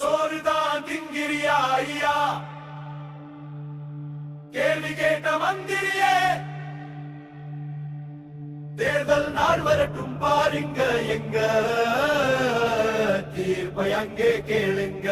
சோறுதான் திங்கிறியா ஐயா? கேள்வி கேட்ட மந்திரியே தேர்தல் நாள் வரட்டும் பாருங்க எங்க? தீர்ப்பை அங்கே கேளுங்க.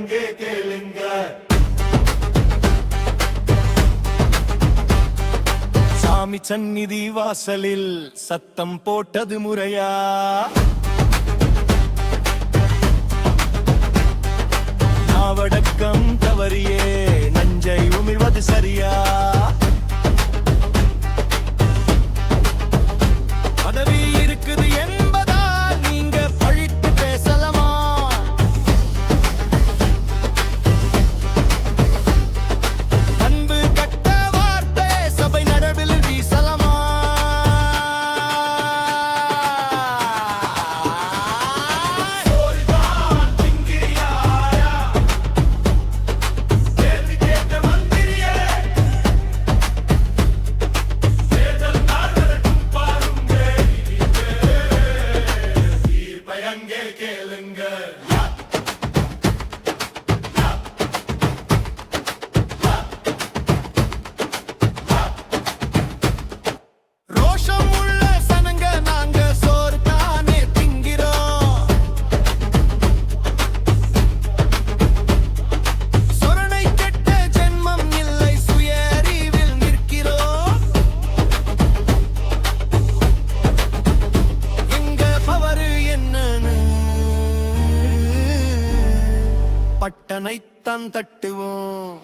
கேளுங்க கேளுங்க. சாமி சந்நிதி வாசலில் சத்தம் போட்டது முறையா? அங்கே கேளுங்க பட்டனைத்தான் தட்டுவோம்.